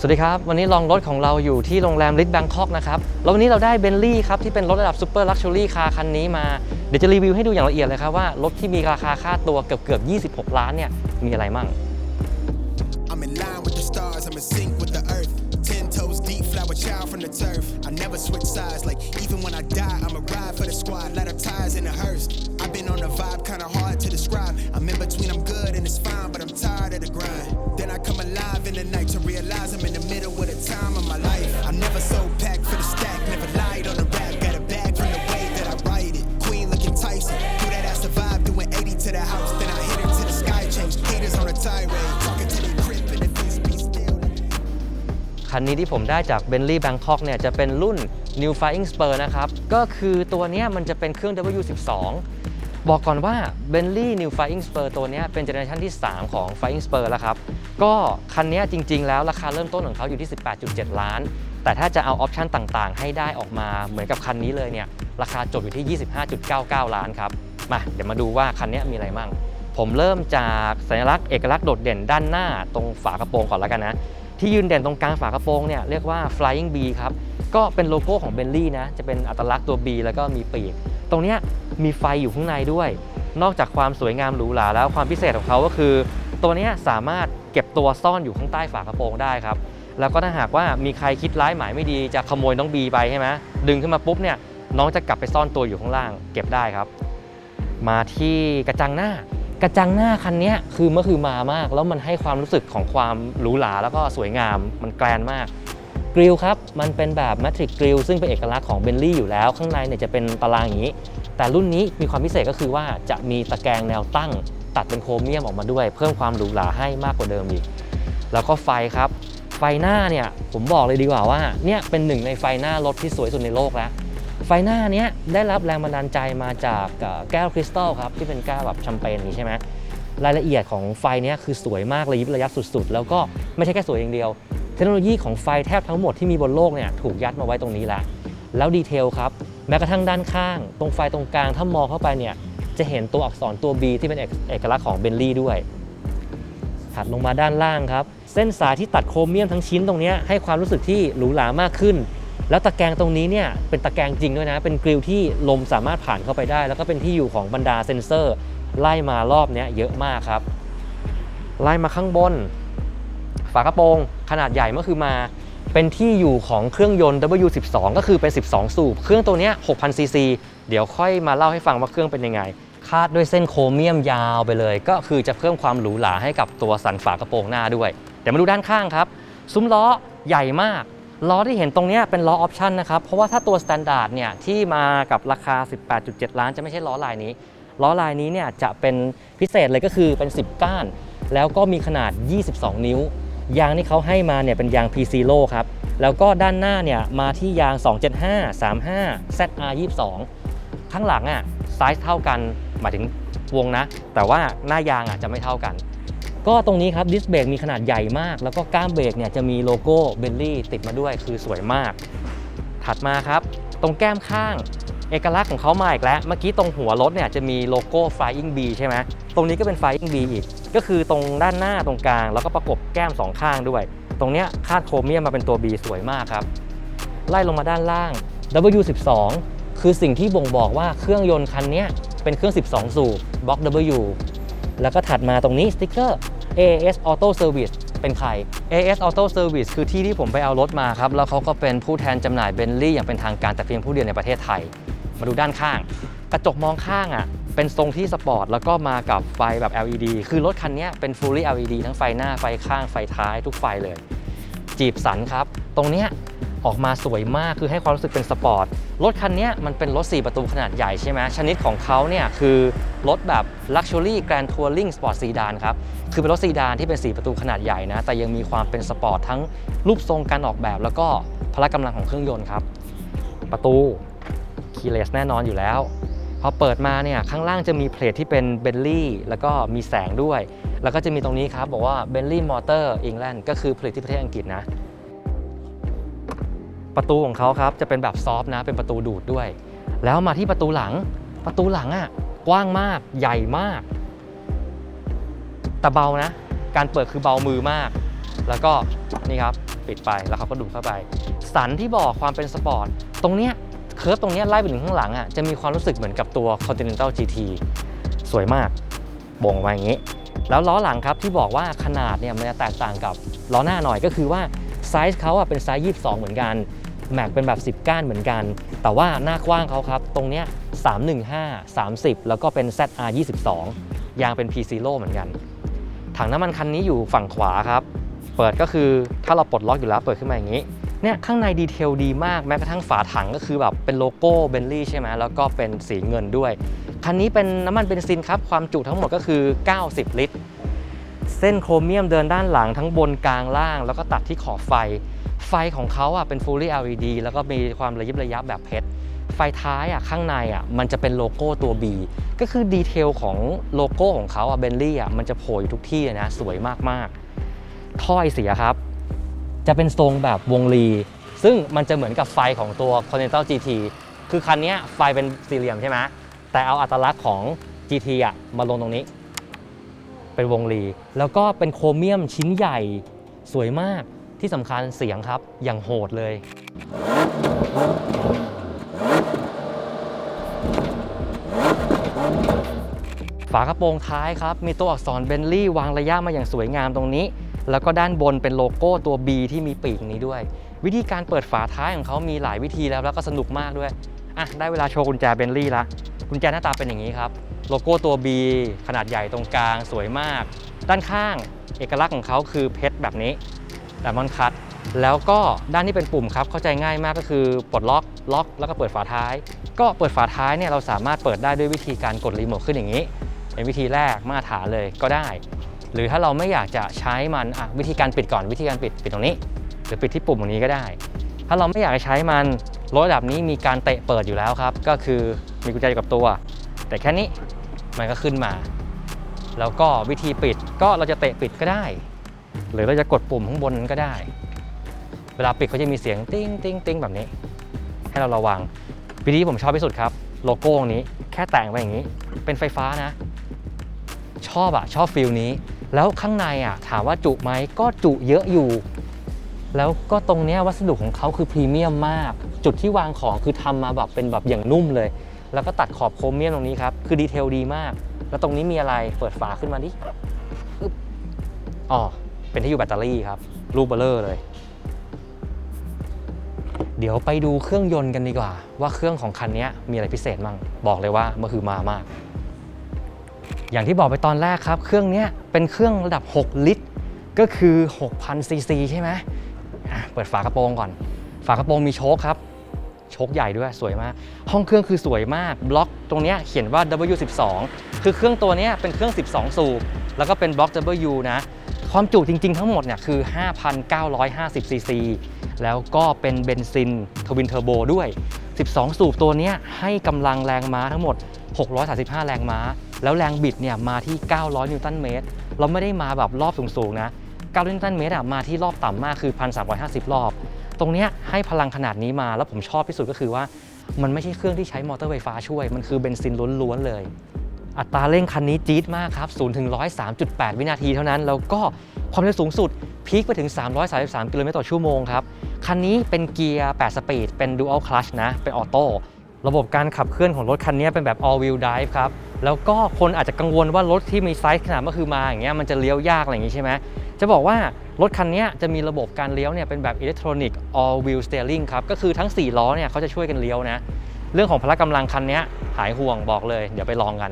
สวัสดีครับ วันนี้ลองรถของเราอยู่ที่โรงแรมลิทแบงคอกนะครับ แล้ววันนี้เราได้เบนลี่ครับ ที่เป็นรถระดับซูเปอร์ลักชัวรี่คาร์คันนี้มา เดี๋ยวจะรีวิวให้ดูอย่างละเอียดเลยครับ ว่า รถที่มีราคาค่าตัวเกือบเกือบ 26 ล้านเนี่ย มีอะไรมั่ง I'm in line with the stars, I'm in sync with the earth. Ten toes deep, flower child from the turf. I never switch sides, like even when I die, I'm a ride for the squad, ladder ties in a hearse. I've been on a vibe, kinda hard to describe. I'm in between, I'm good and it's fine, but I'm tired of the grind. I come alive in the night to realize I'm in the middle of the time of my life. I'm never so packed for the stack, never lied on the rap, got a bag from the way that I write it. Queen looking Tyson, do that ass survive, doing 80 to the house, then I hit it to the sky, change haters on a tirade, talking to the crib and the face be still. คันนี้ที่ผมได้จาก Bentley Bangkok เนี่ยจะเป็นรุ่น New Flying Spur นะครับ ก็คือตัวเนี้ยมันจะเป็นเครื่อง W12 บอกก่อนว่า Bentley New Flying Spur ตัวนี้เป็นเจเนอเรชันที่ 3 ของ Flying Spur แล้วครับ ก็คันนี้จริง ๆ แล้วราคาเริ่มต้นของเขาอยู่ที่ 18.7 ล้าน แต่ถ้าจะเอาออปชันต่างๆ ให้ได้ออกมาเหมือนกับคันนี้เลยเนี่ยราคาจบอยู่ที่ 25.99 ล้านครับ มาเดี๋ยวมาดูว่าคันนี้มีอะไรมั่ง ผมเริ่มจากสัญลักษณ์เอกลักษณ์โดดเด่นด้านหน้าตรงฝากระโปรงก่อนแล้วกันนะที่ยืนเด่นตรงกลางฝากระโปรงเนี่ยเรียกว่า flying B ครับ ก็เป็นโลโก้ของเบลลี่นะ จะเป็นอัตลักษณ์ตัว B แล้วก็มีปีก ตรงนี้มีไฟอยู่ข้างในด้วย นอกจากความสวยงามหรูหราแล้วความพิเศษของเขาก็คือ ตัวนี้สามารถเก็บตัวซ่อนอยู่ข้างใต้ฝากระโปรงได้ครับ แล้วก็ถ้าหากว่ามีใครคิดร้ายหมายไม่ดีจะขโมยน้องบีไปใช่ไหมดึงขึ้นมาปุ๊บเนี่ยน้องจะกลับไปซ่อนตัวอยู่ข้างล่าง เก็บได้ครับ มาที่กระจังหน้ากระจังหน้าคันนี้คือเมื่อคือมามาก แล้วมันให้ความรู้สึกของความหรูหราแล้วก็สวยงามมันแกรนมาก กริลครับ มันเป็นแบบแมทริกกริลซึ่งเป็นเอกลักษณ์ของเบลลี่อยู่แล้ว ข้างในเนี่ยจะเป็นตารางอย่างนี้ แต่รุ่นนี้มีความพิเศษก็คือว่าจะมีตะแกรงแนวตั้ง ตัดเป็นโครเมียมออกมาด้วย เพิ่มความหรูหราให้มากกว่าเดิมอีก แล้วก็ไฟครับ ไฟหน้าเนี่ยผมบอกเลยดีกว่าว่าเนี่ยเป็นหนึ่งในไฟหน้ารถที่สวยสุดในโลกแล้วไฟหน้าเนี้ยได้รับแรงบันดาลใจมาจากแก้วคริสตัลครับที่เป็นแก้วแบบแชมเปญนี้ใช่ไหมรายละเอียดของไฟเนี้ยคือสวยมากระยิบระยับสุดๆ แล้วก็ไม่ใช่แค่สวยอย่างเดียว เทคโนโลยีของไฟแทบทั้งหมดที่มีบนโลกเนี่ยถูกยัดมาไว้ตรงนี้แล้ว แล้วดีเทลครับ แม้กระทั่งด้านข้าง ตรงไฟตรงกลางถ้ามองเข้าไปเนี่ยจะเห็นตัวอักษรตัว B ที่เป็นเอกลักษณ์ของเบนลี่ด้วย ถัดลงมาด้านล่างครับ เส้นสายที่ตัดโครเมียมทั้งชิ้นตรงนี้ให้ความรู้สึกที่หรูหรามากขึ้น แล้วตะแกรงตรงนี้เนี่ยเป็นตะแกรงจริงด้วยนะ เป็นกริลที่ลมสามารถผ่านเข้าไปได้ แล้วก็เป็นที่อยู่ของบรรดาเซ็นเซอร์ ไล่มารอบเนี้ยเยอะมากครับ ไล่มาข้างบนากระโปรงขนาดใหญ่เมื่อคือมา เป็นที่อยู่ของเครื่องยนต์ W12 ก็คือเป็น 12 สูบ เครื่องตัวนี้6,000ซีซีเดี๋ยวค่อยมาเล่าให้ฟังว่าเครื่องเป็นยังไง คาดด้วยเส้นโครเมียมยาวไปเลย ก็คือจะเพิ่มความหรูหราให้กับตัวสันฝากระโปรงหน้าด้วย เดี๋ยวมาดูด้านข้างครับ ซุ้มล้อใหญ่มากล้อที่เห็นตรงนี้เป็นล้อออปชั่นนะครับ เพราะว่าถ้าตัวสแตนดาร์ดเนี่ยที่มากับราคา 18.7 ล้านจะไม่ใช่ล้อลายนี้ ล้อลายนี้เนี่ยจะเป็นพิเศษเลยก็คือเป็น 10 ก้าน แล้วก็มีขนาด 22 นิ้ว ยางที่เขาให้มาเนี่ยเป็นยาง P Zero ครับ แล้วก็ด้านหน้าเนี่ยมาที่ยาง 275 35 ZR 22 ข้างหลังอะไซส์เท่ากันหมายถึงวงนะ แต่ว่าหน้ายางอะจะไม่เท่ากัน ก็ตรงนี้ครับดิสเบรกมีขนาดใหญ่มาก แล้วก็ก้ามเบรกเนี่ยจะมีโลโก้เบลลี่ติดมาด้วยคือสวยมาก ถัดมาครับ ตรงแก้มข้าง เอกลักษณ์ของเขามาอีกแล้ว เมื่อกี้ตรงหัวรถเนี่ยจะมีโลโก้ Flying B ใช่ไหม ตรงนี้ก็เป็น Flying B อีก ก็คือตรงด้านหน้าตรงกลาง แล้วก็ประกบแก้มสองข้างด้วย ตรงเนี้ยคาดโครเมียมมาเป็นตัว B สวยมากครับ ไล่ลงมาด้านล่าง W12 คือสิ่งที่บ่งบอกว่าเครื่องยนต์คันเนี้ยเป็นเครื่อง 12 สูบบล็อก W แล้วก็ถัดมาตรงนี้สติ๊กเกอร์ AS Auto Service เป็นใคร AS Auto Service คือที่ที่ผมไปเอารถมาครับ แล้วเขาก็เป็นผู้แทนจำหน่ายเบนลี่อย่างเป็นทางการแต่เพียงผู้เดียวในประเทศไทย มาดูด้านข้าง กระจกมองข้างอะเป็นทรงที่สปอร์ตแล้วก็มากับไฟแบบ LED คือรถคันนี้เป็น fully LED ทั้งไฟหน้าไฟข้างไฟท้ายทุกไฟเลย จีบสันครับ ตรงเนี้ยออกมาสวยมากคือให้ความรู้สึกเป็นสปอร์ตรถคันนี้มันเป็นรถ 4 ประตูขนาดใหญ่ใช่ไหมชนิดของเขาเนี่ยคือรถแบบ Luxury Grand Touring Sport Sedan ครับ คือเป็นรถซีดานที่เป็น 4 ประตูขนาดใหญ่นะ แต่ยังมีความเป็นสปอร์ตทั้งรูปทรงการออกแบบ แล้วก็พละกำลังของเครื่องยนต์ครับ ประตู คีเลสแน่นอนอยู่แล้ว พอเปิดมาเนี่ยข้างล่างจะมีเพลทที่เป็นเบลลี่แล้วก็มีแสงด้วย แล้วก็จะมีตรงนี้ครับ บอกว่า Bentley Motor England ก็คือผลิตที่ประเทศอังกฤษนะ ประตูของเขาครับจะเป็นแบบซอฟต์นะเป็นประตูดูดด้วย แล้วมาที่ประตูหลังประตูหลังอะกว้างมากใหญ่มากแต่เบานะ การเปิดคือเบามือมาก แล้วก็นี่ครับปิดไปแล้วเขาก็ดูดเข้าไป สันที่บอกความเป็นสปอร์ต ตรงเนี้ย เคิร์ฟตรงนี้ไล่ไปถึงข้างหลังอะจะมีความรู้สึกเหมือนกับตัว Continental GT สวยมาก บ่งมาอย่างนี้ แล้วล้อหลังครับที่บอกว่าขนาดเนี่ยมันจะแตกต่างกับล้อหน้าหน่อยก็คือว่าไซส์เขาอะเป็นไซส์ 22 เหมือนกัน แม็กเป็นแบบ 10 ก้านเหมือนกัน แต่ว่าหน้ากว้างเขาครับ ตรงเนี้ย315 30 แล้วก็เป็น ZR 22 ยางเป็น P Zero เหมือนกัน ถังน้ำมันคันนี้อยู่ฝั่งขวาครับ เปิดก็คือถ้าเราปลดล็อกอยู่แล้วเปิดขึ้นมาอย่างนี้ เนี่ยข้างในดีเทลดีมากแม้กระทั่งฝาถังก็คือแบบเป็นโลโก้เบนลี่ใช่ไหมแล้วก็เป็นสีเงินด้วย คันนี้เป็นน้ำมันเบนซินครับความจุทั้งหมดก็คือ 90 ลิตร เส้นโครเมียมเดินด้านหลังทั้งบนกลางล่าง แล้วก็ตัดที่ขอบไฟ ไฟของเขาอะเป็น fully LED แล้วก็มีความระยิบระยับแบบเพชรไฟท้ายอะข้างในอะมันจะเป็นโลโก้ตัว B ก็คือดีเทลของโลโก้ของเขาอะเบนลี่อะมันจะโผล่อยู่ทุกที่เลยนะสวยมากๆถ้อยเสียครับ จะเป็นทรงแบบวงรี ซึ่งมันจะเหมือนกับไฟของตัว Continental GT คือคันนี้ไฟเป็นสี่เหลี่ยมใช่ไหมแต่เอาอัตลักษณ์ของ GT อะมาลงตรงนี้ เป็นวงรี แล้วก็เป็นโครเมียมชิ้นใหญ่สวยมากที่สำคัญเสียงครับอย่างโหดเลย ฝากระโปรงท้ายครับ มีตัวอักษรเบนลี่วางระยะมาอย่างสวยงามตรงนี้ แล้วก็ด้านบนเป็นโลโก้ตัว B ที่มีปีกนี้ด้วย วิธีการเปิดฝาท้ายของเขามีหลายวิธีแล้วแล้วก็สนุกมากด้วยอะได้เวลาโชว์กุญแจเบนลี่ละกุญแจหน้าตาเป็นอย่างนี้ครับ โลโก้ตัว B ขนาดใหญ่ตรงกลางสวยมาก ด้านข้างเอกลักษณ์ของเขาคือเพชรแบบนี้แต่มอนคัตแล้วก็ด้านที่เป็นปุ่มครับเข้าใจง่ายมากก็คือปลดล็อกล็อก แล้วก็เปิดฝาท้าย ก็เปิดฝาท้ายเนี่ยเราสามารถเปิดได้ด้วยวิธีการกดรีโมทขึ้นอย่างนี้ เป็นวิธีแรกมาตรฐานเลยก็ได้ หรือถ้าเราไม่อยากจะใช้มันวิธีการปิดก่อนวิธีการปิดปิดตรงนี้ หรือปิดที่ปุ่มตรงนี้ก็ได้ ถ้าเราไม่อยากจะใช้มันรถระดับนี้มีการเตะเปิดอยู่แล้วครับ ก็คือมีกุญแจอยู่กับตัว แต่แค่นี้มันก็ขึ้นมา แล้วก็วิธีปิดก็เราจะเตะปิดก็ได้ หรือเราจะกดปุ่มข้างบนนั้นก็ได้ เวลาปิดเขาจะมีเสียงติ้งติ้งติ้งแบบนี้ ให้เราระวังวิธีผมชอบที่สุดครับ โลโก้ตรงนี้แค่แต่งไปอย่างนี้ เป็นไฟฟ้านะ ชอบอะชอบฟิลนี้ แล้วข้างในอะถามว่าจุไหมก็จุเยอะอยู่ แล้วก็ตรงเนี้ยวัสดุของเขาคือพรีเมียมมาก จุดที่วางของคือทำมาแบบเป็นแบบอย่างนุ่มเลย แล้วก็ตัดขอบโครเมียมตรงนี้ครับ คือดีเทลดีมาก แล้วตรงนี้มีอะไรเปิดฝาขึ้นมาดิอึ๊บอ๋อเป็นที่อยู่แบตเตอรี่ครับรูปเบลเลอร์เลย เดี๋ยวไปดูเครื่องยนต์กันดีกว่า ว่าเครื่องของคันนี้มีอะไรพิเศษมั่งบอกเลยว่ามันคือมามาก อย่างที่บอกไปตอนแรกครับ เครื่องนี้เป็นเครื่องระดับ 6 ลิตร ก็คือ 6,000ซีซีใช่ไหมเปิดฝากระโปรงก่อน ฝากระโปรงมีโชคครับ โชคใหญ่ด้วยสวยมาก ห้องเครื่องคือสวยมาก บล็อกตรงนี้เขียนว่า W12 คือเครื่องตัวนี้เป็นเครื่อง 12 สูบ แล้วก็เป็นบล็อก W นะ ความจุจริง ๆ ทั้งหมดเนี่ยคือ 5,950ซีซีแล้วก็เป็นเบนซินทวินเทอร์โบด้วย 12 สูบตัวนี้ให้กำลังแรงม้าทั้งหมด 635 แรงม้า แล้วแรงบิดเนี่ยมาที่ 900 นิวตันเมตร เราไม่ได้มาแบบรอบสูงๆนะ900นิวตันเมตรอะมาที่รอบต่ำมากคือ 1,350 รอบ ตรงเนี้ยให้พลังขนาดนี้มาแล้วผมชอบที่สุดก็คือว่า มันไม่ใช่เครื่องที่ใช้มอเตอร์ไฟฟ้าช่วย มันคือเบนซินล้วนๆเลย อัตราเร่งคันนี้จี๊ดมากครับ0ถึง103.8 วินาทีเท่านั้น แล้วก็ความเร็วสูงสุดพีคไปถึง 333 กิโลเมตรต่อชั่วโมงครับ คันนี้เป็นเกียร์ 8 สปีด เป็น Dual Clutch นะ เป็นออโต้ ระบบการขับเคลื่อนของรถคันนี้เป็นแบบ all wheel drive ครับ แล้วก็คนอาจจะกังวลว่ารถที่มีไซส์ขนาดเมื่อคือมาอย่างเงี้ยมันจะเลี้ยวยากอะไรอย่างงี้ใช่ไหมจะบอกว่ารถคันนี้จะมีระบบการเลี้ยวเนี่ยเป็นแบบอิเล็กทรอนิกส์ all wheel steering ครับ ก็คือทั้ง 4 ล้อเนี่ยเขาจะช่วยกันเลี้ยวนะ เรื่องของพละกำลังคันนี้หายห่วงบอกเลย เดี๋ยวไปลองกัน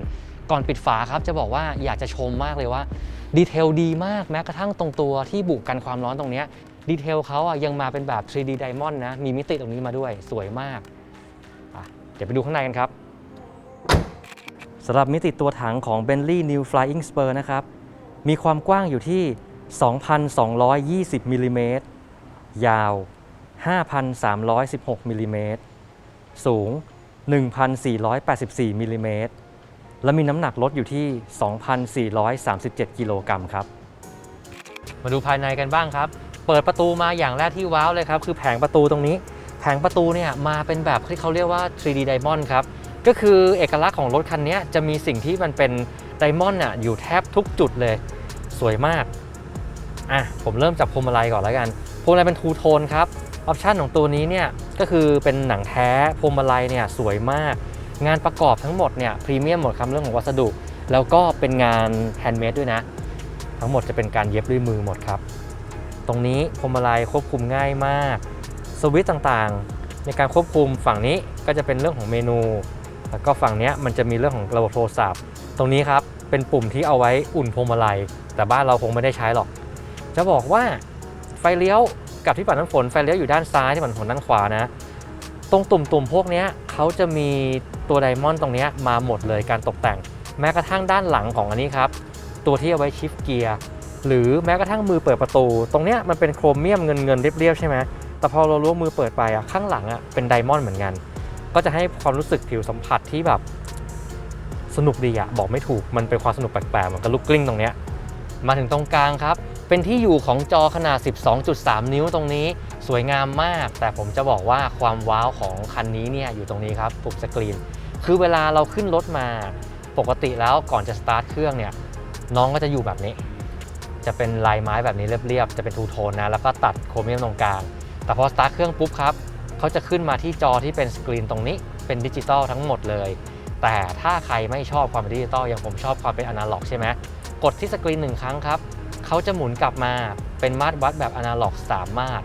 ก่อนปิดฝาครับจะบอกว่าอยากจะชมมากเลยว่าดีเทลดีมากแม้กระทั่งตรงตัวที่บุกกันความร้อนตรงเนี้ยดีเทลเขาอะยังมาเป็นแบบ 3D Diamond นะมีมิติตรงนี้มาด้วยสวยมาก เดี๋ยวไปดูข้างในกันครับสำหรับมิติตัวถังของ Bentley New Flying Spur นะครับ มีความกว้างอยู่ที่ 2,220มิลลิเมตร ยาว 5,316มิลลิเมตร สูง 1,484มิลลิเมตร และมีน้ำหนักลดอยู่ที่ 2,437 กิโลกรัมครับ มาดูภายในกันบ้างครับ เปิดประตูมาอย่างแรกที่ว้าวเลยครับ คือแผงประตูตรงนี้ แผงประตูเนี่ยมาเป็นแบบที่เขาเรียกว่า 3D Diamond ครับ ก็คือเอกลักษณ์ของรถคันนี้จะมีสิ่งที่มันเป็นไดมอนด์อะอยู่แทบทุกจุดเลย สวยมาก อะ ผมเริ่มจากพวงมาลัยก่อนแล้วกัน พวงมาลัยเป็นทูโทนครับ ออปชันของตัวนี้เนี่ยก็คือเป็นหนังแท้พวงมาลัยเนี่ยสวยมาก งานประกอบทั้งหมดเนี่ยพรีเมียมหมดคำเรื่องของวัสดุ แล้วก็เป็นงานแฮนด์เมดด้วยนะ ทั้งหมดจะเป็นการเย็บด้วยมือหมดครับ ตรงนี้พวงมาลัยควบคุมง่ายมาก สวิตช์ต่างๆ ในการควบคุมฝั่งนี้ก็จะเป็นเรื่องของเมนู แล้วก็ฝั่งนี้มันจะมีเรื่องของระบบโทรศัพท์ ตรงนี้ครับเป็นปุ่มที่เอาไว้อุ่นพวงมาลัย แต่บ้านเราคงไม่ได้ใช้หรอก จะบอกว่าไฟเลี้ยวกับที่ปัดน้ำฝนไฟเลี้ยวอยู่ด้านซ้ายที่ปัดน้ำฝนด้านขวานะ ตรงตุ่มๆพวกนี้เขาจะมีตัวไดมอนด์ตรงนี้มาหมดเลยการตกแต่ง แม้กระทั่งด้านหลังของอันนี้ครับตัวที่เอาไว้ชิฟเกียร์หรือแม้กระทั่งมือเปิดประตู ตรงเนี้ยมันเป็นโครเมียมเงินเงินเรียบๆใช่ไหม แต่พอเราล้วงมือเปิดไปอะข้างหลังอะเป็นไดมอนด์เหมือนกัน ก็จะให้ความรู้สึกผิวสัมผัสที่แบบสนุกดีอะบอกไม่ถูกมันเป็นความสนุกแปลกๆเหมือนกับลูกกลิ้งตรงเนี้ยมาถึงตรงกลางครับ เป็นที่อยู่ของจอขนาด 12.3 นิ้วตรงนี้สวยงามมาก แต่ผมจะบอกว่าความว้าวของคันนี้เนี่ยอยู่ตรงนี้ครับปุ่มสกรีน คือเวลาเราขึ้นรถมาปกติแล้วก่อนจะสตาร์ทเครื่องเนี่ยน้องก็จะอยู่แบบนี้ จะเป็นลายไม้แบบนี้เรียบๆ จะเป็นทูโทนนะ แล้วก็ตัดโครเมียมตรงกลาง แต่พอสตาร์ทเครื่องปุ๊บครับเขาจะขึ้นมาที่จอที่เป็นสกรีนตรงนี้เป็นดิจิตอลทั้งหมดเลย แต่ถ้าใครไม่ชอบความเป็นดิจิตอลอย่างผมชอบความเป็นอนาล็อกใช่ไหมกดที่สกรีนหนึ่งครั้งครับเขาจะหมุนกลับมาเป็นมาตรวัดแบบอนาล็อกสามารถ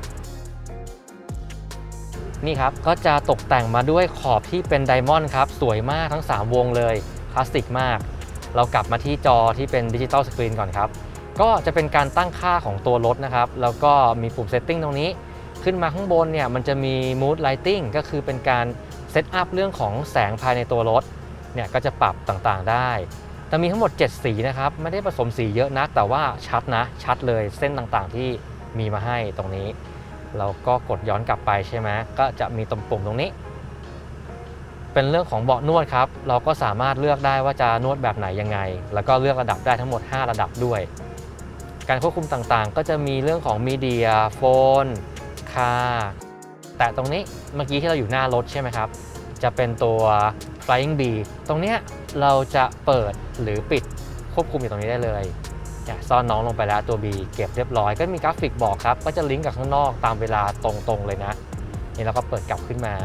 นี่ครับ ก็จะตกแต่งมาด้วยขอบที่เป็นไดมอนด์ครับ สวยมากทั้ง 3 วงเลย คลาสสิกมาก เรากลับมาที่จอที่เป็นดิจิตอลสกรีนก่อนครับ ก็จะเป็นการตั้งค่าของตัวรถนะครับ แล้วก็มีปุ่มเซตติ้งตรงนี้ ขึ้นมาข้างบนเนี่ยมันจะมี mood lighting ก็คือเป็นการเซตอัพเรื่องของแสงภายในตัวรถเนี่ยก็จะปรับต่างๆได้แต่มีทั้งหมด 7 สีนะครับ ไม่ได้ผสมสีเยอะนัก แต่ว่าชัดนะ ชัดเลยเส้นต่างๆที่มีมาให้ตรงนี้ เราก็กดย้อนกลับไปใช่ไหมก็จะมีตรงปุ่มตรงนี้ เป็นเรื่องของเบาะนวดครับ เราก็สามารถเลือกได้ว่าจะนวดแบบไหนยังไง แล้วก็เลือกระดับได้ทั้งหมด 5 ระดับด้วย การควบคุมต่างๆ ก็จะมีเรื่องของมีเดียโฟน คา แต่ตรงนี้เมื่อกี้ที่เราอยู่หน้ารถใช่ไหมครับ จะเป็นตัว flying B ตรงเนี้ยเราจะเปิดหรือปิดควบคุมอยู่ตรงนี้ได้เลยเนี่ยซ่อนน้องลงไปแล้วตัว B เก็บเรียบร้อยก็มีกราฟิกบอกครับ ก็จะลิงก์กับข้างนอกตามเวลาตรงๆเลยนะ นี่เราก็เปิดกลับขึ้นมา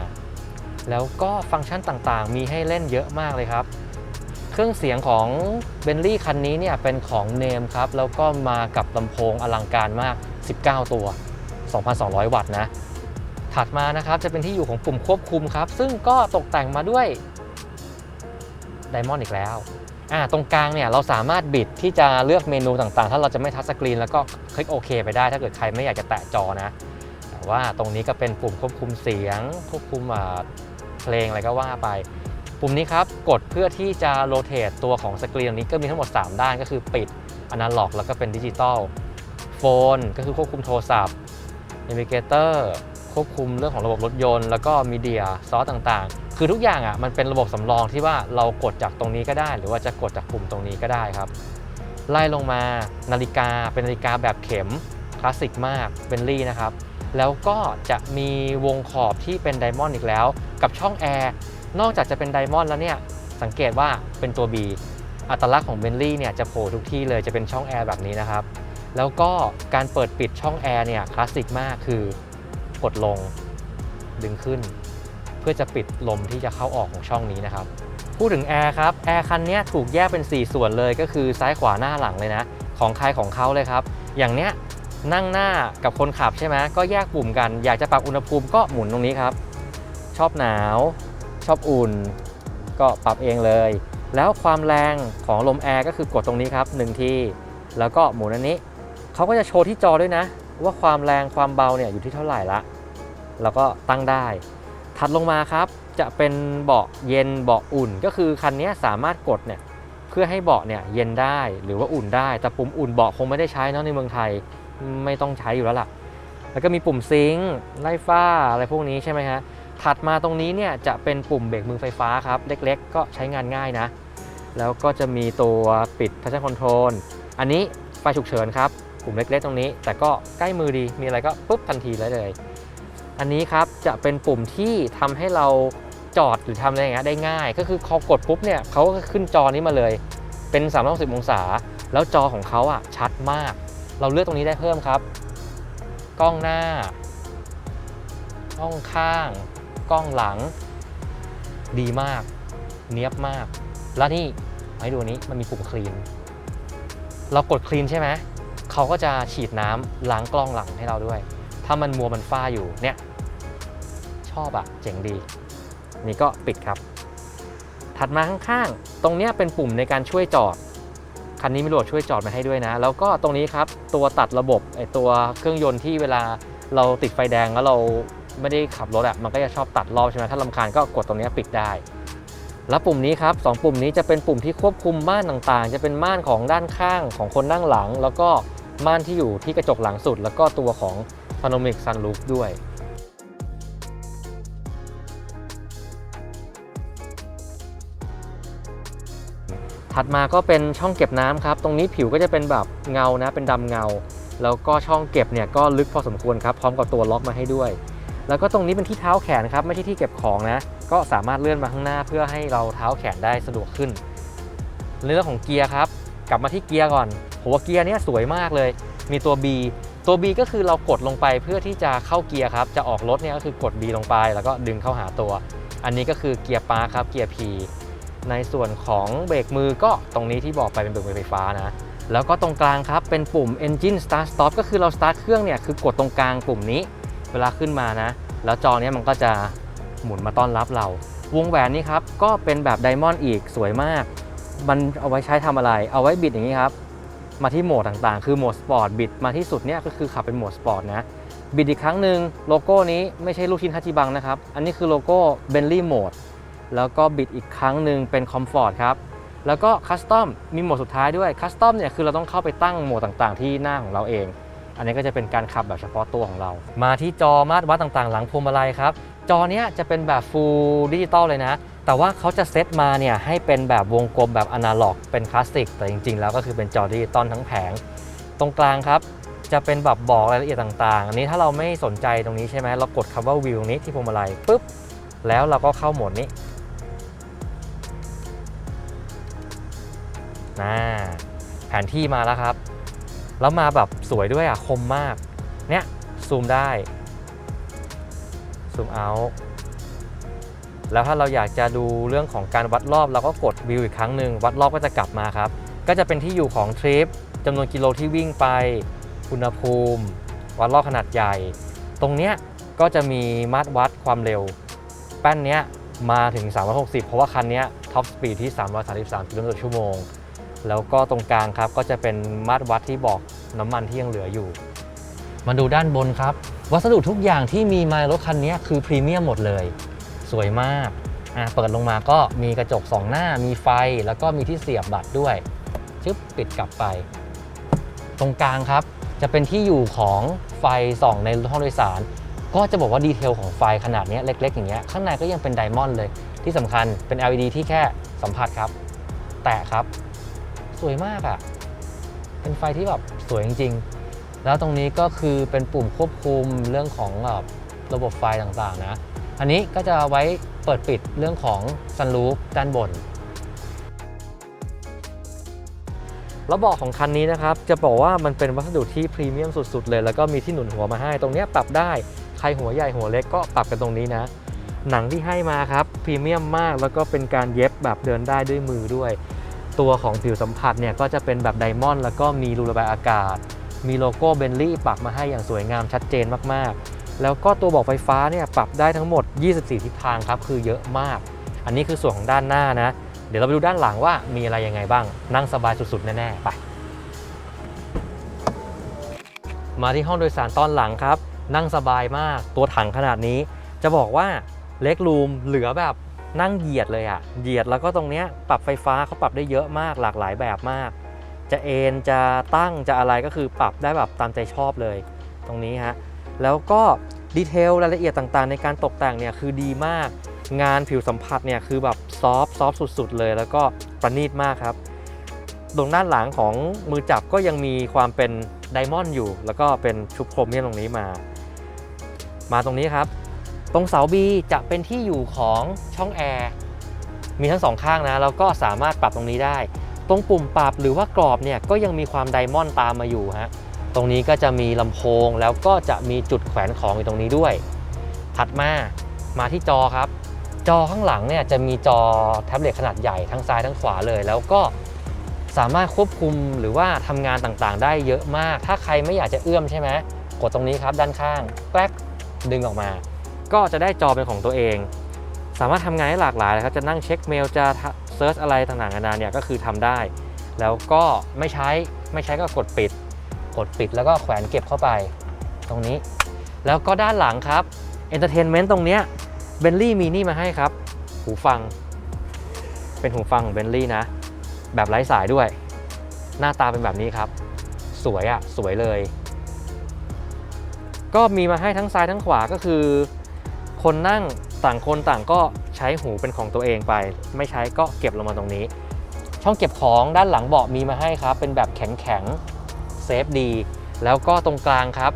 แล้วก็ฟังก์ชันต่างๆ มีให้เล่นเยอะมากเลยครับ เครื่องเสียงของเบนลี่คันนี้เนี่ยเป็นของเนมครับ แล้วก็มากับลำโพงอลังการมาก 19 ตัว 2,200 วัตต์นะ ถัดมานะครับจะเป็นที่อยู่ของปุ่มควบคุมครับ ซึ่งก็ตกแต่งมาด้วยไดมอนด์อีกแล้วอ่าตรงกลางเนี่ยเราสามารถบิดที่จะเลือกเมนูต่างๆ ถ้าเราจะไม่ทัชสกรีนแล้วก็คลิกโอเคไปได้ ถ้าเกิดใครไม่อยากจะแตะจอนะแต่ว่าตรงนี้ก็เป็นปุ่มควบคุมเสียง ควบคุมเพลงอะไรก็ว่าไป ปุ่มนี้ครับกดเพื่อที่จะโรเตทตัวของสกรีนนี้ก็มีทั้งหมด 3 ด้านก็คือปิดอนาล็อกแล้วก็เป็นดิจิตอลโฟนก็คือควบคุมโทรศัพท์ น a วิเกเตอร์ควบคุมเรื่องของระบบรถยนต์ แล้วก็มีเดียซอสต่างๆ คือทุกอย่างอะมันเป็นระบบสำรองที่ว่าเรากดจากตรงนี้ก็ได้ หรือว่าจะกดจากปุ่มตรงนี้ก็ได้ครับ ไล่ลงมานาฬิกาเป็นนาฬิกาแบบเข็มคลาสสิกมากเบนลี่นะครับ แล้วก็จะมีวงขอบที่เป็นไดมอนด์อีกแล้ว กับช่องแอร์นอกจากจะเป็นไดมอนด์แล้วเนี่ยสังเกตว่าเป็นตัว B อัตลักษณ์ของเบนลี่เนี่ยจะโผล่ทุกที่เลยจะเป็นช่องแอร์แบบนี้นะครับ แล้วก็การเปิดปิดช่องแอร์เนี่ยคลาสสิกมากคือกดลงดึงขึ้น เพื่อจะปิดลมที่จะเข้าออกของช่องนี้นะครับพูดถึงแอร์ครับแอร์คันนี้ถูกแยกเป็น 4 ส่วนเลยก็คือซ้ายขวาหน้าหลังเลยนะ ของใครของเขาเลยครับ อย่างเนี้ยนั่งหน้ากับคนขับใช่ไหมก็แยกปุ่มกัน อยากจะปรับอุณหภูมิก็หมุนตรงนี้ครับ ชอบหนาว ชอบอุ่น ก็ปรับเองเลย แล้วความแรงของลมแอร์ก็คือกดตรงนี้ครับหนึ่งทีแล้วก็หมุนอันนี้ เขาก็จะโชว์ที่จอด้วยนะ ว่าความแรงความเบาเนี่ยอยู่ที่เท่าไหร่ละแล้วก็ตั้งได้ ถัดลงมาครับจะเป็นเบาะเย็นเบาะอุ่น ก็คือคันนี้สามารถกดเนี่ยเพื่อให้เบาะเนี่ยเย็นได้หรือว่าอุ่นได้ แต่ปุ่มอุ่นเบาะคงไม่ได้ใช้เนอะในเมืองไทยไม่ต้องใช้อยู่แล้วล่ะ แล้วก็มีปุ่มซิงค์ไล่ฟ้าอะไรพวกนี้ใช่ไหมฮะถัดมาตรงนี้เนี่ยจะเป็นปุ่มเบรกมือไฟฟ้าครับ เล็กๆ ก็ใช้งานง่ายนะ แล้วก็จะมีตัวปิด traction control อันนี้ไฟฉุกเฉินครับ ปุ่มเล็กๆตรงนี้ แต่ก็ใกล้มือดีมีอะไรก็ปุ๊บทันทีเลยเลย อันนี้ครับจะเป็นปุ่มที่ทำให้เราจอดหรือทำอะไรอย่างเงี้ยได้ง่าย ก็คือเขากดปุ๊บเนี่ยเขาก็ขึ้นจอนี้มาเลย เป็น 360 องศา แล้วจอของเขาอะชัดมาก เราเลือกตรงนี้ได้เพิ่มครับ กล้องหน้ากล้องข้าง กล้องหลัง ดีมาก เนียบมาก แล้วนี่ให้ดูนี้มันมีปุ่มคลีน เรากดคลีนใช่ไหม เขาก็จะฉีดน้ำล้างกล้องหลังให้เราด้วย ถ้ามันมัวมันฝ้าอยู่เนี่ยชอบอะเจ๋งดี นี่ก็ปิดครับ ถัดมาข้างๆ ตรงเนี้ยเป็นปุ่มในการช่วยจอด คันนี้มีโหลดช่วยจอดมาให้ด้วยนะ แล้วก็ตรงนี้ครับตัวตัดระบบไอตัวเครื่องยนต์ที่เวลาเราติดไฟแดงแล้วเราไม่ได้ขับรถอะมันก็จะชอบตัดรอบใช่ไหมถ้าลำคาญก็กดตรงนี้ปิดได้ แล้วปุ่มนี้ครับสองปุ่มนี้จะเป็นปุ่มที่ควบคุมม่านต่างๆ จะเป็นม่านของด้านข้างของคนนั่งหลัง แล้วก็ ม่านที่อยู่ที่กระจกหลังสุด แล้วก็ตัวของ Panoramic Sunroof ด้วยถัดมาก็เป็นช่องเก็บน้ำครับ ตรงนี้ผิวก็จะเป็นแบบเงานะ เป็นดำเงา แล้วก็ช่องเก็บเนี่ยก็ลึกพอสมควรครับ พร้อมกับตัวล็อกมาให้ด้วย แล้วก็ตรงนี้เป็นที่เท้าแขนครับ ไม่ใช่ที่เก็บของนะ ก็สามารถเลื่อนมาข้างหน้าเพื่อให้เราเท้าแขนได้สะดวกขึ้น เรื่องของเกียร์ครับ กลับมาที่เกียร์ก่อน ผมว่าเกียร์เนี้ยสวยมากเลย มีตัว B ตัว B ก็คือเรากดลงไปเพื่อที่จะเข้าเกียร์ครับ จะออกรถเนี่ยก็คือกด B ลงไปแล้วก็ดึงเข้าหาตัว อันนี้ก็คือเกียร์ปาครับ เกียร์ P ในส่วนของเบรกมือก็ตรงนี้ที่บอกไปเป็นเบรกมือไฟฟ้านะแล้วก็ตรงกลางครับเป็นปุ่ม engine start stop ก็คือเรา start เครื่องเนี่ยคือกดตรงกลางปุ่มนี้ เวลาขึ้นมานะ แล้วจอเนี้ยมันก็จะหมุนมาต้อนรับเรา วงแหวนนี้ครับก็เป็นแบบไดมอนด์อีกสวยมาก มันเอาไว้ใช้ทำอะไร เอาไว้บิดอย่างนี้ครับ มาที่โหมดต่างๆ คือโหมดสปอร์ตบิดมาที่สุดเนี่ยก็คือขับเป็นโหมดสปอร์ตนะบิดอีกครั้งหนึ่งโลโก้นี้ไม่ใช่ลูกชิ้นฮัจิบังนะครับ อันนี้คือโลโก้เบนลี่โหมดแล้วก็บิดอีกครั้งหนึ่งเป็นคอมฟอร์ตครับแล้วก็คัสตอมมีโหมดสุดท้ายด้วยคัสตอมเนี่ยคือเราต้องเข้าไปตั้งโหมดต่างๆ ที่หน้าของเราเอง อันนี้ก็จะเป็นการขับแบบเฉพาะตัวของเรา มาที่จอมาตรวัดต่างๆ หลังพวงมาลัยครับ จอเนี้ยจะเป็นแบบฟูลดิจิตอลเลยนะ แต่ว่าเขาจะเซตมาเนี่ยให้เป็นแบบวงกลมแบบอนาล็อกเป็นคลาสสิก แต่จริง ๆ แล้วก็คือเป็นจอดิจิตอลทั้งแผง ตรงกลางครับ จะเป็นแบบบอกรายละเอียดต่างๆ อันนี้ถ้าเราไม่สนใจตรงนี้ใช่ไหมเรากดคำว่าวิวนี้ที่พวงมาลัยปุ๊บ แล้วเราก็เข้าโหมดนี้น่าแผนที่มาแล้วครับ แล้วมาแบบสวยด้วยอะคมมาก เนี่ยซูมได้ซูมเอา แล้วถ้าเราอยากจะดูเรื่องของการวัดรอบเราก็กดวิวอีกครั้งหนึ่งวัดรอบก็จะกลับมาครับ ก็จะเป็นที่อยู่ของทริปจำนวนกิโลที่วิ่งไปอุณหภูมิ วัดรอบขนาดใหญ่ ตรงเนี้ยก็จะมีมาตรวัดความเร็ว แป้นเนี้ยมาถึง 360 เพราะว่าคันเนี้ยท็อปสปีดที่ 333กิโลเมตรต่อชั่วโมง แล้วก็ตรงกลางครับก็จะเป็นมาตรวัดที่บอกน้ำมันที่ยังเหลืออยู่ มาดูด้านบนครับ วัสดุทุกอย่างที่มีมาในรถคันนี้คือพรีเมียมหมดเลย สวยมากอะเปิดลงมาก็มีกระจกสองหน้ามีไฟแล้วก็มีที่เสียบบัตรด้วยชึบปิดกลับไป ตรงกลางครับ จะเป็นที่อยู่ของไฟส่องในห้องโดยสาร ก็จะบอกว่าดีเทลของไฟขนาดเนี้ยเล็ก ๆ อย่างเงี้ยข้างในก็ยังเป็นไดมอนด์เลย ที่สำคัญเป็น LED ที่แค่สัมผัสครับ แตะครับ สวยมากอะ่ะ เป็นไฟที่แบบสวยจริง ๆ แล้วตรงนี้ก็คือเป็นปุ่มควบคุมเรื่องของแบบระบบไฟต่างๆนะ อันนี้ก็จะไว้เปิดปิดเรื่องของซัน o ูฟด้านบนแล้วเบาะของคันนี้นะครับ จะบอกว่ามันเป็นวัสดุที่พรีเมียมสุดๆเลย แล้วก็มีที่หนุนหัวมาให้ ตรงนี้ปรับได้ ใครหัวใหญ่หัวเล็กก็ปรับกันตรงนี้นะ หนังที่ให้มาครับพรีเมียมมากแล้วก็เป็นการเย็บแบบเดินได้ด้วยมือด้วย ตัวของผิวสัมผัสเนี่ยก็จะเป็นแบบไดมอนด์แล้วก็มีรูระบายอากาศ มีโลโก้เบนลี่ปักมาให้อย่างสวยงามชัดเจนมากๆ แล้วก็ตัวบอกไฟฟ้าเนี่ยปรับได้ทั้งหมด 24 ทิศทางครับ คือเยอะมาก อันนี้คือส่วนของด้านหน้านะ เดี๋ยวเราไปดูด้านหลังว่ามีอะไรยังไงบ้าง นั่งสบายสุดๆ แน่ๆ ไป มาที่ห้องโดยสารตอนหลังครับ นั่งสบายมาก ตัวถังขนาดนี้ จะบอกว่าเล็กรูมเหลือแบบนั่งเหยียดเลยอะเหยียดแล้วก็ตรงเนี้ยปรับไฟฟ้าเขาปรับได้เยอะมาก หลากหลายแบบมาก จะเอนจะตั้งจะอะไรก็คือปรับได้แบบตามใจชอบเลย ตรงนี้ฮะ แล้วก็ดีเทลรายละเอียดต่างๆ ในการตกแต่งเนี่ยคือดีมาก งานผิวสัมผัสเนี่ยคือแบบซอฟซอฟสุดๆ เลย แล้วก็ประณีตมากครับ ตรงด้านหลังของมือจับก็ยังมีความเป็นไดมอนด์อยู่ แล้วก็เป็นชุบโครเมียมตรงนี้มา มาตรงนี้ครับ ตรงเสา B จะเป็นที่อยู่ของช่องแอร์มีทั้งสองข้างนะแล้วก็สามารถปรับตรงนี้ได้ ตรงปุ่มปรับหรือว่ากรอบเนี่ยก็ยังมีความไดมอนด์ตามมาอยู่ฮะ ตรงนี้ก็จะมีลำโพงแล้วก็จะมีจุดแขวนของอยู่ตรงนี้ด้วย ถัดมามาที่จอครับ จอข้างหลังเนี่ยจะมีจอแท็บเล็ตขนาดใหญ่ทั้งซ้ายทั้งขวาเลย แล้วก็สามารถควบคุมหรือว่าทำงานต่างๆ ได้เยอะมาก ถ้าใครไม่อยากจะเอื้อมใช่ไหมกดตรงนี้ครับด้านข้างแกลกดึงออกมา ก็จะได้จอเป็นของตัวเอง สามารถทำงานได้หลากหลายนะครับจะนั่งเช็คเมลจะเซิร์ชอะไรต่างๆนานาเนี่ยก็คือทำได้ แล้วก็ไม่ใช้ไม่ใช้ก็กดปิด กดปิดแล้วก็แขวนเก็บเข้าไปตรงนี้ แล้วก็ด้านหลังครับเอนเตอร์เทนเมนต์ตรงเนี้ยเบนลี่มีนี่มาให้ครับ หูฟัง เป็นหูฟังของเบนลี่นะ แบบไร้สายด้วย หน้าตาเป็นแบบนี้ครับ สวยอะ่ะ สวยเลย ก็มีมาให้ทั้งซ้ายทั้งขวาก็คือ คนนั่งต่างคนต่างก็ใช้หูเป็นของตัวเองไป ไม่ใช้ก็เก็บลงมาตรงนี้ ช่องเก็บของด้านหลังเบาะมีมาให้ครับ เป็นแบบแข็งแข็งๆ เซฟดี แล้วก็ตรงกลางครับ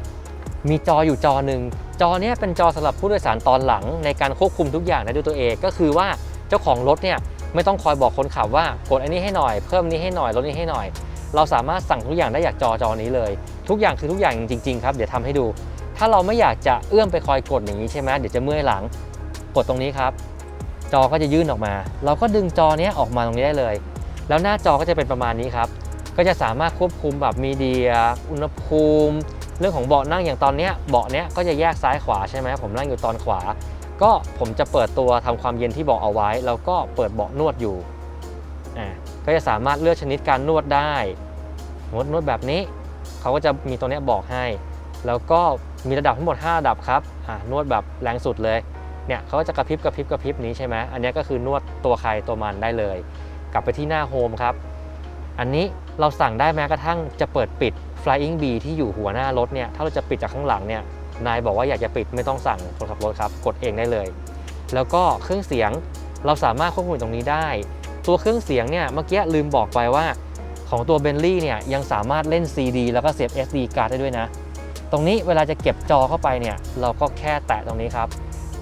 มีจออยู่จอหนึ่ง จอเนี้ยเป็นจอสำหรับผู้โดยสารตอนหลังในการควบคุมทุกอย่างได้ด้วยตัวเอง ก็คือว่าเจ้าของรถเนี่ยไม่ต้องคอยบอกคนขับว่ากดอันนี้ให้หน่อย เพิ่มนี้ให้หน่อยลดนี้ให้หน่อย เราสามารถสั่งทุกอย่างได้จากจอจอนี้เลย ทุกอย่างคือทุกอย่างจริงๆครับ เดี๋ยวทำให้ดู ถ้าเราไม่อยากจะเอื้อมไปคอยกดอย่างนี้ใช่ไหมเดี๋ยวจะเมื่อยหลัง กดตรงนี้ครับ จอก็จะยื่นออกมา เราก็ดึงจอเนี้ยออกมาตรงนี้ได้เลย แล้วหน้าจอก็จะเป็นประมาณนี้ครับ ก็จะสามารถควบคุมแบบมีเดีย อุณหภูมิ เรื่องของเบาะนั่งอย่างตอนนี้เบาะเนี้ยก็จะแยกซ้ายขวาใช่ไหมผมนั่งอยู่ตอนขวา ก็ผมจะเปิดตัวทำความเย็นที่เบาะเอาไว้ แล้วก็เปิดเบาะนวดอยู่อ่าก็จะสามารถเลือกชนิดการนวดได้นวดนวดแบบนี้เขาก็จะมีตัวเนี้ยบอกให้ แล้วก็มีระดับทั้งหมด 5 ระดับครับอ่านวดแบบแรงสุดเลยเนี่ยเขาก็จะกระพริบกระพริบกระพริบนี้ใช่ไหมอันนี้ก็คือนวดตัวใครตัวมันได้เลย กลับไปที่หน้าโฮมครับ อันนี้ เราสั่งได้แม้กระทั่งจะเปิดปิด Flying B ที่อยู่หัวหน้ารถเนี่ย ถ้าเราจะปิดจากข้างหลังเนี่ย นายบอกว่าอยากจะปิดไม่ต้องสั่งคนขับรถครับ กดเองได้เลย แล้วก็เครื่องเสียงเราสามารถควบคุมตรงนี้ได้ ตัวเครื่องเสียงเนี่ยเมื่อกี้ลืมบอกไปว่า ของตัว Bentley เนี่ยยังสามารถเล่น CD แล้วก็เสียบ SD card ได้ด้วยนะ ตรงนี้เวลาจะเก็บจอเข้าไปเนี่ย เราก็แค่แตะตรงนี้ครับ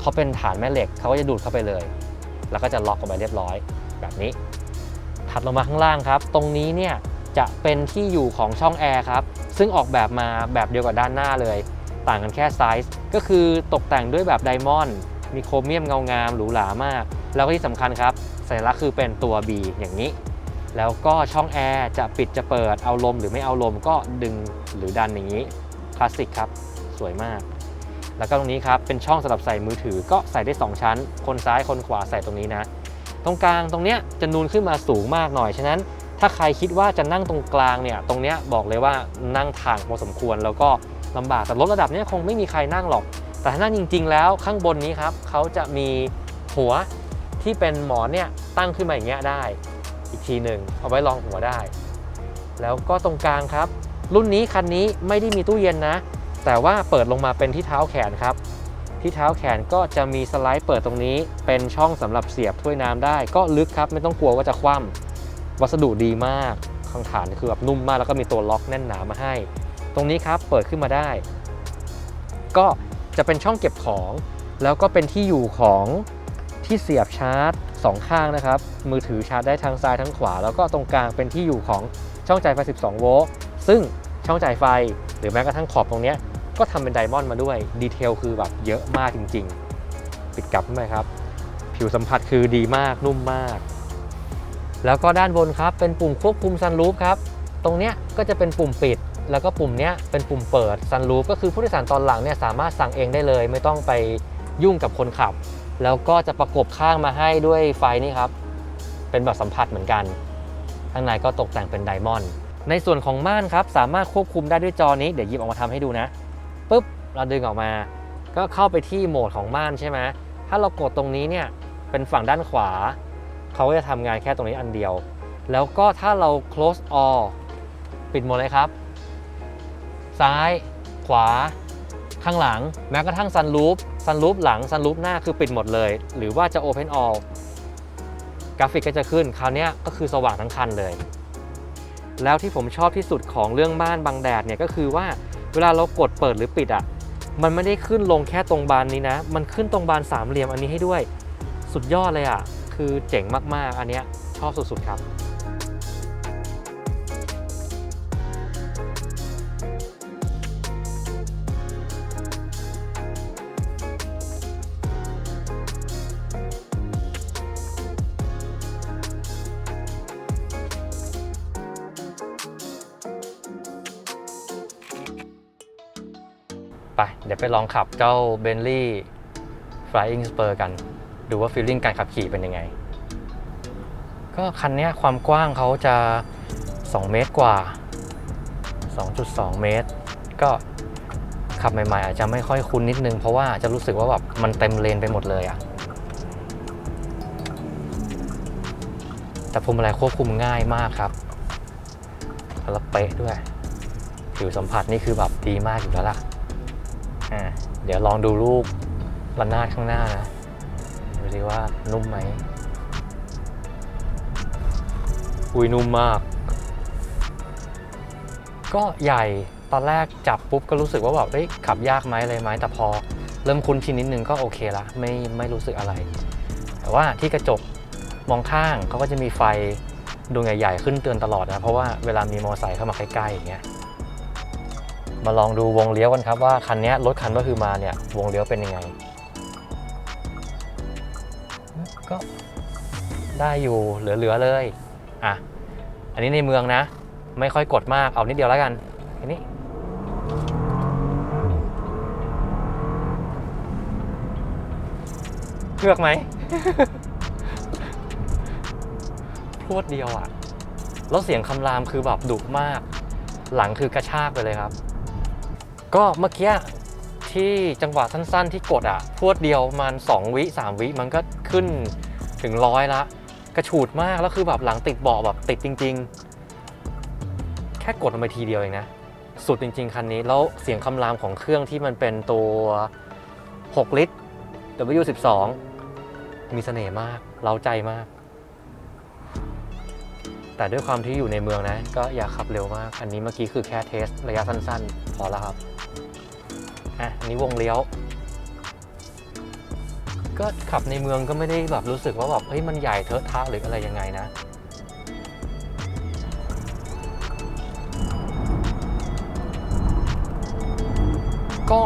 เขาเป็นฐานแม่เหล็กเขาก็จะดูดเข้าไปเลย แล้วก็จะล็อกออกไปเรียบร้อย แบบนี้ ถัดลงมาข้างล่างครับ ตรงนี้เนี่ย จะเป็นที่อยู่ของช่องแอร์ครับ ซึ่งออกแบบมาแบบเดียวกับด้านหน้าเลย ต่างกันแค่ไซส์ ก็คือตกแต่งด้วยแบบไดมอนด์ มีโครเมียมเงางามหรูหรามาก แล้วก็ที่สำคัญครับ สัญลักษณ์คือเป็นตัว B อย่างนี้ แล้วก็ช่องแอร์จะปิดจะเปิด เอาลมหรือไม่เอาลมก็ดึงหรือดันอย่างนี้ คลาสสิกครับ สวยมาก แล้วก็ตรงนี้ครับเป็นช่องสำหรับใส่มือถือก็ใส่ได้ 2 ชั้น คนซ้ายคนขวาใส่ตรงนี้นะ ตรงกลางตรงเนี้ยจะนูนขึ้นมาสูงมากหน่อย ฉะนั้น ถ้าใครคิดว่าจะนั่งตรงกลางเนี่ยตรงเนี้ยบอกเลยว่านั่งถ่างพอสมควรแล้วก็ลำบากแต่รถระดับเนี้ยคงไม่มีใครนั่งหรอก แต่ถ้านั่งจริง ๆ แล้วข้างบนนี้ครับเขาจะมีหัวที่เป็นหมอนเนี่ยตั้งขึ้นมาอย่างเงี้ยได้ อีกทีหนึ่งเอาไว้รองหัวได้ แล้วก็ตรงกลางครับ รุ่นนี้คันนี้ไม่ได้มีตู้เย็นนะ แต่ว่าเปิดลงมาเป็นที่เท้าแขนครับ ที่เท้าแขนก็จะมีสไลด์เปิดตรงนี้ เป็นช่องสำหรับเสียบถ้วยน้ำได้ ก็ลึกครับไม่ต้องกลัวว่าจะคว่ำ วัสดุดีมากข้างฐานคือแบบนุ่มมากแล้วก็มีตัวล็อกแน่นหนามาให้ ตรงนี้ครับเปิดขึ้นมาได้ ก็จะเป็นช่องเก็บของ แล้วก็เป็นที่อยู่ของที่เสียบชาร์จสองข้างนะครับ มือถือชาร์จได้ทั้งซ้ายทั้งขวา แล้วก็ตรงกลางเป็นที่อยู่ของช่องจ่ายไฟ 12 โวลต์ซึ่งช่องจ่ายไฟหรือแม้กระทั่งขอบตรงนี้ก็ทำเป็นไดมอนด์มาด้วยดีเทลคือแบบเยอะมากจริง ๆ ปิดกลับขึ้นไปครับ ผิวสัมผัสคือดีมากนุ่มมาก แล้วก็ด้านบนครับเป็นปุ่มควบคุมซันรูฟครับ ตรงเนี้ยก็จะเป็นปุ่มปิด แล้วก็ปุ่มเนี้ยเป็นปุ่มเปิดซันรูฟก็คือผู้โดยสารตอนหลังเนี่ยสามารถสั่งเองได้เลย ไม่ต้องไปยุ่งกับคนขับ แล้วก็จะประกบข้างมาให้ด้วยไฟนี่ครับ เป็นแบบสัมผัสเหมือนกัน ข้างในก็ตกแต่งเป็นไดมอนด์ในส่วนของม่านครับสามารถควบคุมได้ด้วยจอนี้เดี๋ยวหยิบออกมาทำให้ดูนะปุ๊บเราดึงออกมา ก็เข้าไปที่โหมดของม่านใช่ไหมถ้าเรากดตรงนี้เนี่ยเป็นฝั่งด้านขวา เขาก็จะทำงานแค่ตรงนี้อันเดียว แล้วก็ถ้าเรา close all ปิดหมดเลยครับ ซ้ายขวา ข้างหลังแม้กระทั่ง sunroof sunroof หลัง sunroof หน้าคือปิดหมดเลย หรือว่าจะ open all กราฟิกก็จะขึ้นคราวนี้ก็คือสว่างทั้งคันเลย แล้วที่ผมชอบที่สุดของเรื่องม่านบังแดดเนี่ยก็คือว่าเวลาเรากดเปิดหรือปิดอะมันไม่ได้ขึ้นลงแค่ตรงบานนี้นะ มันขึ้นตรงบานสามเหลี่ยมอันนี้ให้ด้วย สุดยอดเลยอะ คือเจ๋งมากๆ อันเนี้ยชอบสุดๆครับไปเดี๋ยวไปลองขับเจ้า Bentley Flying Spur กัน ดูว่าฟีลลิ่งการขับขี่เป็นยังไง ก็คันนี้ความกว้างเขาจะ 2 เมตรกว่า 2.2 เมตร ก็ขับใหม่ๆ อาจจะไม่ค่อยคุ้นนิดนึง เพราะว่าจะรู้สึกว่าแบบมันเต็มเลนไปหมดเลยอะแต่พวงมาลัยควบคุมง่ายมากครับแล้วเป๊ะด้วย ผิวสัมผัสนี่คือแบบดีมากอยู่แล้วล่ะ อ่า เดี๋ยวลองดูลูกระนาดข้างหน้านะ สิว่านุ่มไหม อุ้ยนุ่มมาก ก็ใหญ่ตอนแรกจับปุ๊บก็รู้สึกว่าแบบเอ้ยขับยากไหมเลยไหมแต่พอ เริ่มคุ้นชินนิดนึงก็โอเคละไม่ไม่รู้สึกอะไร แต่ว่าที่กระจกมองข้างเขาก็จะมีไฟดวงใหญ่ๆขึ้นเตือนตลอดนะเพราะว่าเวลามีมอเตอร์ไซค์เข้ามาใกล้ๆอย่างเงี้ยมาลองดูวงเลี้ยวกันครับว่าคันเนี้ยรถคันก็คือมาเนี่ยวงเลี้ยวเป็นยังไง ก็ได้อยู่เหลือๆเลย อะ อันนี้ในเมืองนะ ไม่ค่อยกดมาก เอานิดเดียวแล้วกันอันนี้ เลือกไหมพรวดเดียวอะ่ะ แล้วเสียงคำรามคือแบบดุมาก หลังคือกระชากไปเลยครับ ก็เมื่อกี้ ที่จังหวะสั้นๆ ที่กดอะ่ะพรวดเดียวมัน 2 วิ 3 วิมันก็ขึ้นถึงร้อยละ กระฉูดมาก แล้วคือแบบหลังติดเบาะแบบติดจริง ๆ แค่กดลงไปทีเดียวเองนะ สุดจริง ๆ คันนี้ แล้วเสียงคำรามของเครื่องที่มันเป็นตัว 6 ลิตร W12 มีเสน่ห์มาก เล้าใจมาก แต่ด้วยความที่อยู่ในเมืองนะ ก็อย่าขับเร็วมาก อันนี้เมื่อกี้คือแค่เทสระยะสั้นๆ พอแล้วครับ อะอันนี้วงเลี้ยว ก็ขับในเมืองก็ไม่ได้แบบรู้สึกว่าแบบเฮ้ยมันใหญ่เทอะทะหรืออะไรยังไงนะก็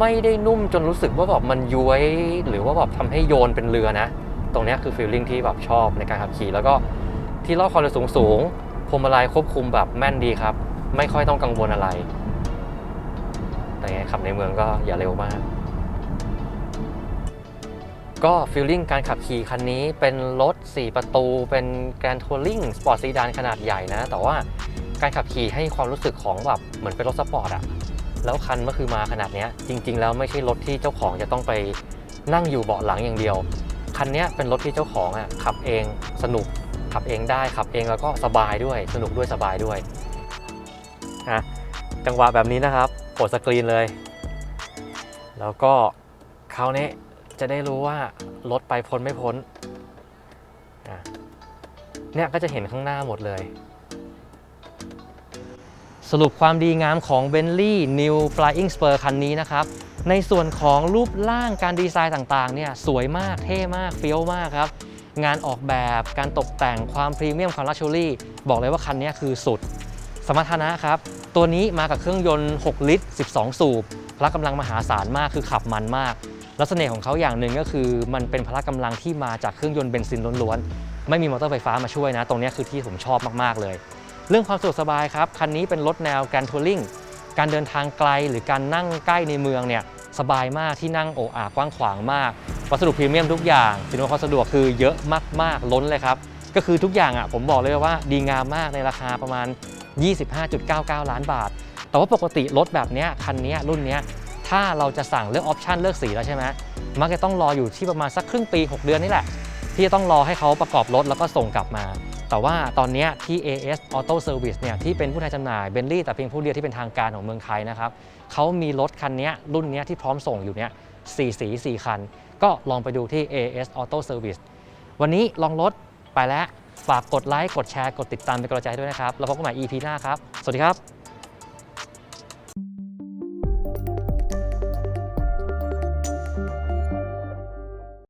ไม่ได้นุ่มจนรู้สึกว่าแบบมันย้วยหรือว่าแบบทำให้โยนเป็นเรือนะ ตรงนี้คือฟีลลิ่งที่แบบชอบในการขับขี่ แล้วก็ที่รอบความเร็วสูงสูงๆพวงมาลัยควบคุมแบบแม่นดีครับ ไม่ค่อยต้องกังวลอะไร แต่ไงขับในเมืองก็อย่าเร็วมาก ก็ฟีลลิ่งการขับขี่คันนี้เป็นรถ 4 ประตู เป็นแกรนทัวริงสปอร์ตซีดานขนาดใหญ่นะ แต่ว่าการขับขี่ให้ความรู้สึกของแบบเหมือนเป็นรถสปอร์ตอะแล้วคันก็คือมาขนาดเนี้ยจริง ๆ แล้วไม่ใช่รถที่เจ้าของจะต้องไปนั่งอยู่เบาะหลังอย่างเดียว คันนี้เป็นรถที่เจ้าของอะขับเองสนุกขับเองได้ขับเองแล้วก็สบายด้วย สนุกด้วยสบายด้วยนะจังหวะแบบนี้นะครับ กดสกรีนเลย แล้วก็คราวนี้จะได้รู้ว่ารถไปพ้นไม่พ้นเนี่ยก็จะเห็นข้างหน้าหมดเลย สรุปความดีงามของ Bentley New Flying Spur คันนี้นะครับ ในส่วนของรูปร่างการดีไซน์ต่างๆเนี่ยสวยมากเท่มากเฟี้ยวมากครับ งานออกแบบการตกแต่งความพรีเมียมความลักชัวรี่ บอกเลยว่าคันนี้คือสุด สมรรถนะครับ ตัวนี้มากับเครื่องยนต์ 6 ลิตร 12 สูบ พละกำลังมหาศาลมากคือขับมันมากล้วเสน่ห์ของเขาอย่างหนึ่งก็คือมันเป็นพละกำลังที่มาจากเครื่องยนต์เบนซินล้วนๆ ไม่มีมอเตอร์ไฟฟ้ามาช่วยนะ ตรงนี้คือที่ผมชอบมากๆเลย เรื่องความสะดวกสบายครับ คันนี้เป็นรถแนวการทัวริงการเดินทางไกลหรือการนั่งใกล้ในเมืองเนี่ยสบายมากที่นั่งโอ้อากว้างขวางมากวัสดุพรีเมียมทุกอย่างสินค้าความสะดวกคือเยอะมากๆล้นเลยครับก็คือทุกอย่างอะผมบอกเลยว่าดีงามมากในราคาประมาณ 25.99 ล้านบาท แต่ว่าปกติรถแบบเนี้ยคันเนี้ยรุ่นเนี้ยถ้าเราจะสั่งเลือกออปชันเลือกสีแล้วใช่ไหมมักจะต้องรออยู่ที่ประมาณสักครึ่งปี 6 เดือนนี่แหละ ที่จะต้องรอให้เขาประกอบรถแล้วก็ส่งกลับมา แต่ว่าตอนเนี้ยที่ AS Auto Service เนี่ยที่เป็นผู้แทนจำหน่ายเบนลี่แต่เพียงผู้เดียวที่เป็นทางการของเมืองไทยนะครับเขามีรถคันเนี้ยรุ่นเนี้ยที่พร้อมส่งอยู่เนี้ยสี่สีสี่คัน ก็ลองไปดูที่ AS Auto Service วันนี้ลองรถไปแล้ว ฝากกดไลค์กดแชร์กดติดตามเป็นกำลังใจให้ด้วยนะครับ เราพบกันใหม่ EP หน้าครับ สวัสดีครับ